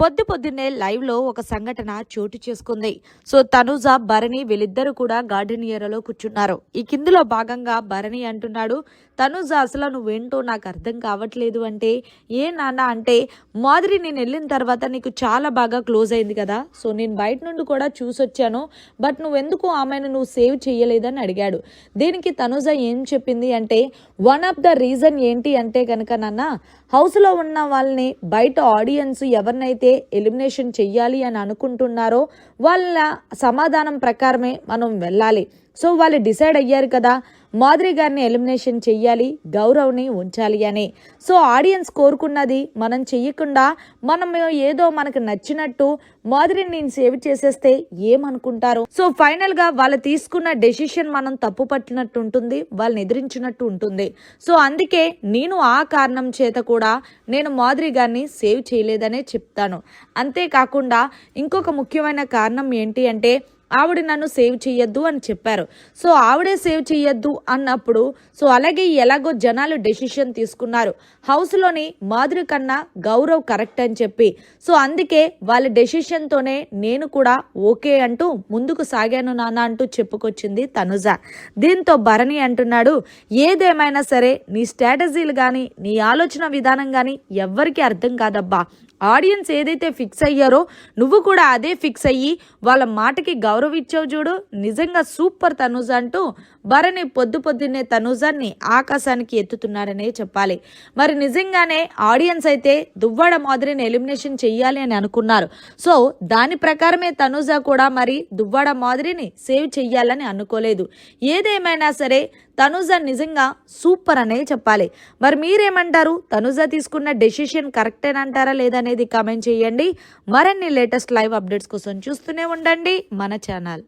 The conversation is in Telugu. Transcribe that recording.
పొద్దు పొద్దున్నే లైవ్లో ఒక సంఘటన చోటు చేసుకుంది. సో తనుజ భరణి వీళ్ళిద్దరూ కూడా గార్డెన్ ఏరియాలో కూర్చున్నారు. ఈ కిందులో భాగంగా భరణి అంటున్నాడు తనుజ అసలు నువ్వేంటో నాకు అర్థం కావట్లేదు అంటే ఏ నాన్న అంటే మాదిరి నేను వెళ్ళిన తర్వాత నీకు చాలా బాగా క్లోజ్ అయింది కదా? సో నేను బయట నుండి కూడా చూసొచ్చాను బట్ నువ్వెందుకు ఆమెను నువ్వు సేవ్ చేయలేదని అడిగాడు. దీనికి తనుజ ఏం చెప్పింది అంటే వన్ ఆఫ్ ద రీజన్ ఏంటి అంటే కనుక నాన్న హౌస్లో ఉన్న వాళ్ళని బయట ఆడియన్స్ ఎవరినైతే ఎలిమినేషన్ చెయ్యాలి అని అనుకుంటున్నారో వాళ్ళ సమాధానం ప్రకారమే మనం వెళ్ళాలి. సో వాళ్ళు డిసైడ్ అయ్యారు కదా మాధురి గారిని ఎలిమినేషన్ చెయ్యాలి గౌరవ్ని ఉంచాలి అని. సో ఆడియన్స్ కోరుకున్నది మనం చెయ్యకుండా మనం ఏదో మనకు నచ్చినట్టు మాధురిని నేను సేవ్ చేసేస్తే ఏమనుకుంటారు? సో ఫైనల్గా వాళ్ళు తీసుకున్న డెసిషన్ మనం తప్పు పట్టినట్టు ఉంటుంది వాళ్ళని ఎదిరించినట్టు ఉంటుంది. సో అందుకే నేను ఆ కారణం చేత కూడా నేను మాధురి గారిని సేవ్ చేయలేదనే చెప్తాను. అంతేకాకుండా ఇంకొక ముఖ్యమైన కారణం ఏంటి అంటే ఆవిడ నన్ను సేవ్ చేయొద్దు అని చెప్పారు. సో ఆవిడే సేవ్ చేయొద్దు అన్నప్పుడు సో అలాగే ఎలాగో జనాలు డెసిషన్ తీసుకున్నారు. హౌస్లోని మాధురి కన్నా గౌరవ్ కరెక్ట్ అని చెప్పి. సో అందుకే వాళ్ళ డెసిషన్తోనే నేను కూడా ఓకే అంటూ ముందుకు సాగాను నాన్న అంటూ చెప్పుకొచ్చింది తనుజ. దీంతో భరణి అంటున్నాడు ఏదేమైనా సరే నీ స్ట్రాటజీలు కానీ నీ ఆలోచన విధానం కానీ ఎవ్వరికీ అర్థం కాదబ్బా. ఆడియన్స్ ఏదైతే ఫిక్స్ అయ్యారో నువ్వు కూడా అదే ఫిక్స్ అయ్యి వాళ్ళ మాటకి గౌరవించావు చూడు. నిజంగా సూపర్ తనూజ అంటూ భరణి పొద్దు పొద్దున్నే తనూజాన్ని ఆకాశానికి ఎత్తుతున్నారనే చెప్పాలి. మరి నిజంగానే ఆడియన్స్ అయితే దువ్వాడ మాదిరిని ఎలిమినేషన్ చెయ్యాలి అని అనుకున్నారు. సో దాని ప్రకారమే తనూజ కూడా మరి దువ్వాడ మాదిరిని సేవ్ చెయ్యాలని అనుకోలేదు. ఏదేమైనా సరే తనుజ నిజంగా సూపర్ అనే చెప్పాలి. మరి మీరేమంటారు? తనుజ తీసుకున్న డెసిషన్ కరెక్టేనంటారా లేదనేది కామెంట్ చేయండి. మరిన్ని లేటెస్ట్ లైవ్ అప్డేట్స్ కోసం చూస్తూనే ఉండండి మన ఛానల్.